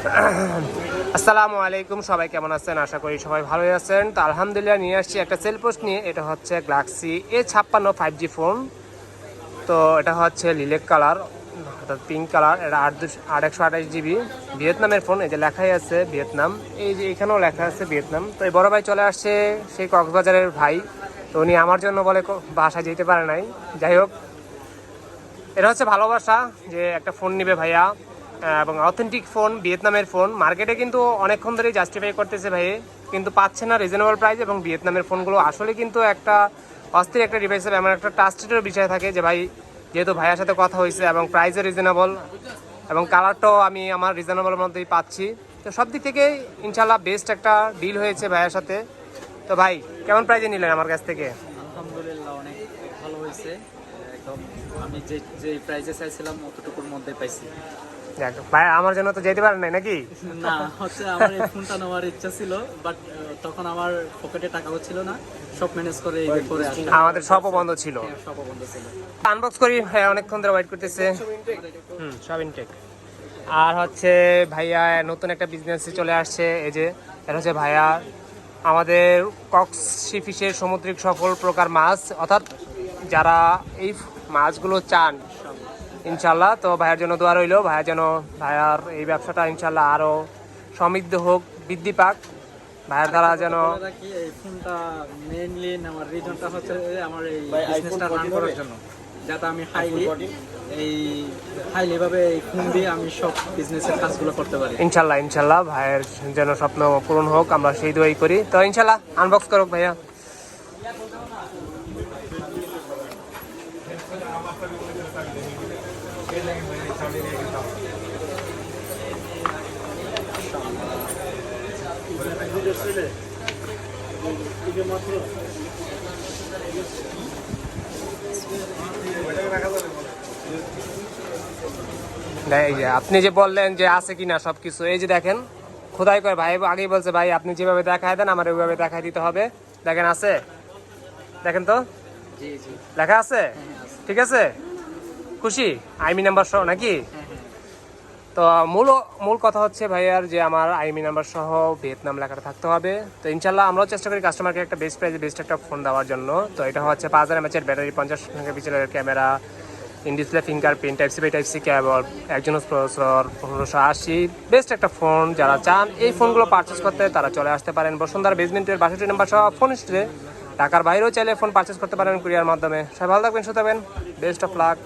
আসসালামু আলাইকুম, সবাই কেমন আছেন? আশা করি সবাই ভালোই আছেন। তো আলহামদুলিল্লাহ নিয়ে আসছি একটা সেল পোস্ট নিয়ে। এটা হচ্ছে গ্লাক্সি এ ছাপ্পান্ন ফাইভ জি ফোন তো এটা হচ্ছে লিলেক কালার অর্থাৎ পিঙ্ক কালার এটা আট দুশো, আট একশো আঠাশ জিবি ভিয়েতনামের ফোন এই যে লেখাই আছে ভিয়েতনাম। এই যে এখানেও লেখা আছে ভিয়েতনাম। তো এই বড় ভাই চলে আসছে, সেই কক্সবাজারের ভাই। তো উনি আমার জন্য বলে বাসায় যেতে পারে নাই। যাই হোক, এটা হচ্ছে ভালোবাসা যে একটা ফোন নিবে ভাইয়া। এবং অথেন্টিক ফোন ভিয়েতনামের ফোন মার্কেটে কিন্তু অনেকক্ষণ ধরেই জাস্টিফাই করতেছে ভাই কিন্তু পাচ্ছে না রিজনেবল প্রাইস এবং ভিয়েতনামের ফোনগুলো আসলে কিন্তু একটা অস্থির একটা ডিভাইস এমন একটা ট্রাস্টেডের বিষয় থাকে যে ভাই, যেহেতু ভাইয়ার সাথে কথা হয়েছে এবং প্রাইসও রিজনেবল এবং কালারটাও আমি আমার রিজনেবলের মধ্যেই পাচ্ছি। তো সব দিক থেকে ইনশাল্লাহ বেস্ট একটা ডিল হয়েছে ভাইয়ার সাথে। তো ভাই, কেমন প্রাইজে নিলেন আমার কাছ থেকে? আলহামদুলিল্লাহ অনেক ভালো হয়েছে। একদম আমি যে যে প্রাইজে চাইছিলাম, অতটুকুর মধ্যে পাইছি। দেখ ভাই আমার জন্য তো যেতে পারেন নাই নাকি? না হচ্ছে আমার এই ফোনটা নেওয়ার ইচ্ছা ছিল বাট তখন আমার পকেটে টাকাও ছিল না। সব ম্যানেজ করে এই করে আসলাম। আমাদের সবও বন্ধ ছিল। সব বন্ধ ছিল। আনবক্স করি হ্যাঁ অনেকক্ষণ ধরে ওয়েট করতেছে। হুম সব ইনটেক আর হচ্ছে ভাইয়া নতুন একটা বিজনেসে চলে আসছে এই যে এটা হচ্ছে ভাইয়া আমাদের কক্স ফিশের সামুদ্রিক সকল প্রকার মাছ। অর্থাৎ যারা এই মাছগুলো চান ইনশাল্লাহ তো ভাইয়ার জন্য দোয়া রইল। ভাইয়া যেন ভাইয়ার এই ব্যবসাটা ইনশাল্লাহ আরও সমৃদ্ধ হোক বৃদ্ধি পাক। ভাইয়ার দ্বারা যেন এই ফোনটা মেইনলি নেওয়ার রিজনটা হচ্ছে আমার এই বিজনেসটা রান করার জন্য। যাতে আমি হাইলি এই হাইলি ভাবে এই ফোন দিয়ে আমি সব বিজনেসের কাজগুলো করতে পারি। ইনশাল্লাহ ইনশাল্লাহ ভাইয়ের যেন স্বপ্ন পূরণ হোক আমরা সেই দোয়াই করি। তো ইনশাল্লাহ আনবক্স করুক ভাইয়া। যে আপনি যে বললেন যে আছে কিনা সবকিছু, এই যে দেখেন, খোদাই করে, ভাই আগেই বলছে, ভাই আপনি যেভাবে দেখায় দেন, আমার ওইভাবে দেখাই দিতে হবে। দেখেন, আছে? দেখেন তো? লেখা আছে? ঠিক আছে? খুশি? আইমি নাম্বার সহ নাকি? তো মূল মূল কথা হচ্ছে ভাইয়ার যে আমার আইমি নাম্বার সহ ভিয়েতনাম লেখাটা থাকতে হবে। তো ইনশাল্লাহ আমরাও চেষ্টা করি কাস্টমারকে একটা বেস্ট প্রাইসে বেস্ট একটা ফোন দেওয়ার জন্য। তো এটা হচ্ছে পাঁচ হাজার এমএচের ব্যাটারি পঞ্চাশ মেগাপিক্সেলের camera in display fingerprint type C by type C cable একজন প্রসেসর পনেরোশো আশি। বেস্ট একটা ফোন যারা চান এই ফোনগুলো পারচেস করতে তারা চলে আসতে পারেন। বসুন্ধরা বেসমেন্টের বাষট্টি নাম্বার সহ ফোন স্টোরে ঢাকার বাইরেও চাইলে ফোন পারচেস করতে পারেন কুরিয়ার মাধ্যমে। সবাই ভালো থাকবেন সুতরাং বেস্ট অফ লাক